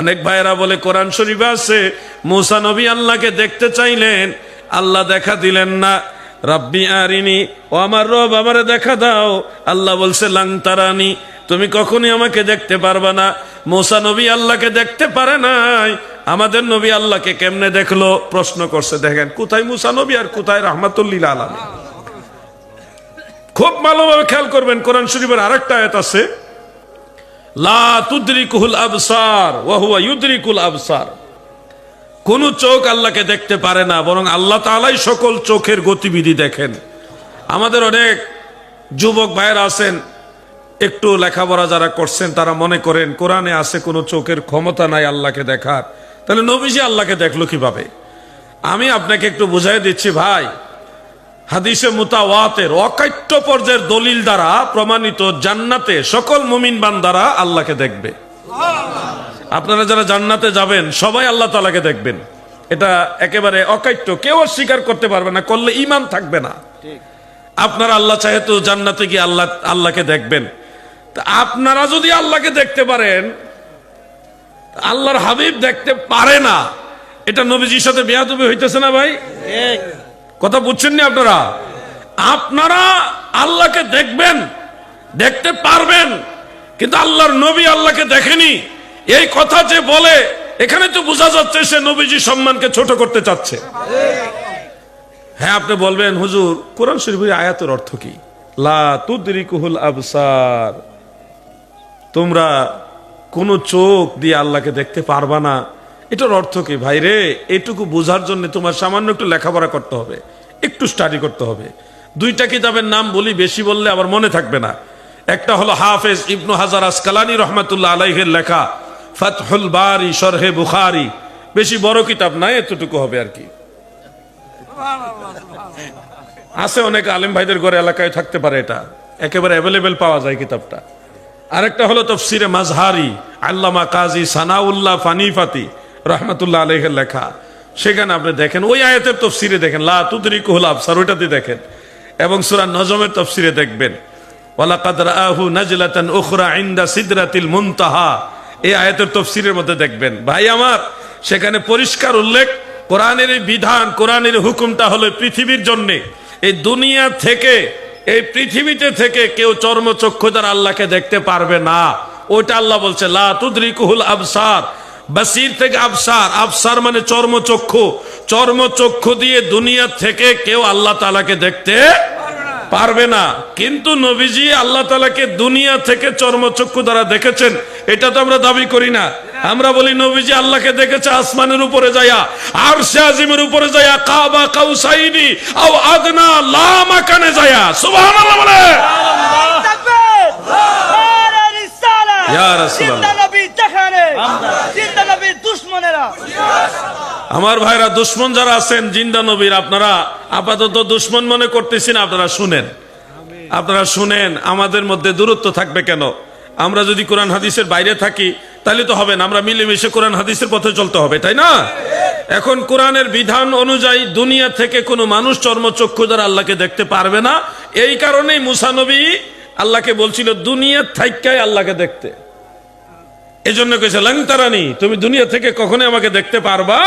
অনেক ভাইয়েরা বলে, কোরআন শরীফে আছে, মুসা নবী আল্লাহকে দেখতে চাইলেন, আল্লাহ দেখা দিলেন না। রাব্বি আরিনি, ও আমার রব, আমারে দেখা দাও। আল্লাহ বলছে, লাং তারানি, তুমি কখনই আমাকে দেখতে পারবা না। মোসা নবী আল্লাহকে দেখতে পারে নাই। আমাদের নবী আল্লাহকে কেমনে দেখল? প্রশ্ন করছে, দেখেন, কোথায় মুসা নবী আর কোথায় রহমাতুল্লিল আলমী খুব ভালোভাবে খেয়াল করবেন, কোরআন শরীফের আরেকটা আয়াত আছে আবসার আবসার। কোন চোখ আল্লাহকে দেখতে পারে না, বরং আল্লাহ তাআলাই সকল চোখের গতিবিধি দেখেন। আমাদের অনেক যুবক ভাইয়েরা আছেন, একটু লেখাপড়া যারা করছেন, তারা মনে করেন, কোরআনে আছে কোনো চোখের ক্ষমতা নাই আল্লাহকে দেখার। তাহলে নবীজি আল্লাহকে দেখল কীভাবে? আমি আপনাকে একটু বুঝাই দিচ্ছি, ভাই হাদিসে মুতাওয়াতের অকাট্য পর্যায়ের দলিল দ্বারা প্রমাণিত জান্নাতে সকল মুমিন বান্দারা আল্লাহকে দেখবে। আপনারা যারা জান্নাতে যাবেন, সবাই আল্লাহ তালাকে দেখবেন। এটা একেবারে অকাট্য। কেউ স্বীকার করতে পারবে না, করলে ইমান থাকবে না। আপনারা আল্লাহ চাহে তো জান্নাতে গিয়ে আল্লাহ, আল্লাহকে দেখবেন। আপনারা যদি আল্লাহকে দেখতে পারেন আল্লাহর হাবিব দেখতে পারে না। এটা নবীজির সাথে বেয়াদবি হইতেছে না ভাই? কথা বুঝছেন না আপনারা? আপনারা আল্লাহকে দেখবেন, দেখতে পারবেন, কিন্তু আল্লাহর নবী আল্লাহকে দেখেনি। এই কথা যে বলে, এখানে তো বোঝা যাচ্ছে সে নবীজি সম্মানকে ছোট করতে চাচ্ছে। হ্যাঁ আপনি বলবেন, হুজুর, কোরআন শরীফের আয়াতের অর্থ কি? লা তুদরিকুহুল আবসার। তোমরা কোন চোখ দিয়ে আল্লাহকে দেখতে পারবা না এটার অর্থ কি? ভাই রে এটুকু বোঝার জন্য তোমার সামান্য একটু লেখাপড়া করতে হবে, একটু স্টাডি করতে হবে। দুইটা কিতাবের নাম বলি, বেশি বললে আবার মনে থাকবে না। একটা হলো হাফেজ ইবনু হাজার আসকালানি রহমাতুল্লাহ আলাইহের লেখা, ফাতহুল বারি শরহে বুখারি। বেশি বড় কিতাব নাই এতটুকু হবে আর কি। আছে অনেক আলেম ভাইদের ঘরে এলাকায় থাকতে পারে এটা। একেবারে অ্যাভেলেবেল পাওয়া যায় কিতাবটা। আরেকটা হলো তফসিরে মাজহারি আল্লামা কাজী সানাউল্লাহ ফানিফাতি। রহমতুল্লাহ আলহের লেখা। সেখানে আপনি দেখেন, ওই আয়াতের তফসিরে দেখেন, লা কুহুল আফসার ওইটাতে দেখেন। এবং সুরা নজমের তফসিরে দেখবেন সিদরাতিল মুনতাহা। এই আয়াতের মধ্যে দেখবেন, ভাই আমার, সেখানে পরিষ্কার উল্লেখ বিধান হুকুমটা হলো পৃথিবীর জন্য। এই দুনিয়া থেকে, এই পৃথিবীতে থেকে কেউ চর্মচক্ষু আল্লাহকে দেখতে পারবে না। ওইটা আল্লাহ বলছে, লা তুদরিকুহুল আবসার। বাসির থেকে আবসার। আবসার মানে চর্মচক্ষু। চর্মচক্ষু দিয়ে দুনিয়া থেকে কেউ আল্লাহ তালাকে দেখতে পারবে না। কিন্তু নবীজি আল্লাহ তালাকে দুনিয়া থেকে চর্মচক্ষু দ্বারা দেখেছেন। এটা তো আমরা দাবি করি না। আমরা বলি নবীজি আল্লাহকে দেখেছে আসমানের উপরে যায়া আর সে আজিমের উপরে যায়া কাবা কাউসাইনি আও আদনা লা মাকানে যায়া সুবহানাল্লাহ বলে! ইয়া রাসূলুল্লাহ। জিন্দা নবী দুশ্মনেরা! আমার ভাইরা দুশ্মন যারা আছেন জিন্দা নবীর আপনারা আপাতত দুশ্মন মনে করতেছেন আপনারা শুনেন। আপনারা শুনেন আমাদের মধ্যে দূরত্ব থাকবে কেন? আমরা যদি কোরআন হাদিসের বাইরে থাকি তাহলে তো হবে না আমরা মিলেমিশে কোরআন হাদিসের পথে চলতে হবে তাই না? এখন কোরআনের বিধান অনুযায়ী দুনিয়া থেকে কোনো মানুষ চর্মচক্ষু দ্বারা আল্লাহকে দেখতে পারবে না। এই কারণেই মুসানবী আল্লাহকে বলছিল দুনিয়ার থাইকায় আল্লাহকে দেখতে। এই জন্য কেছে লাংতারানি তুমি দুনিয়া থেকে কখনো আমাকে দেখতে পারবা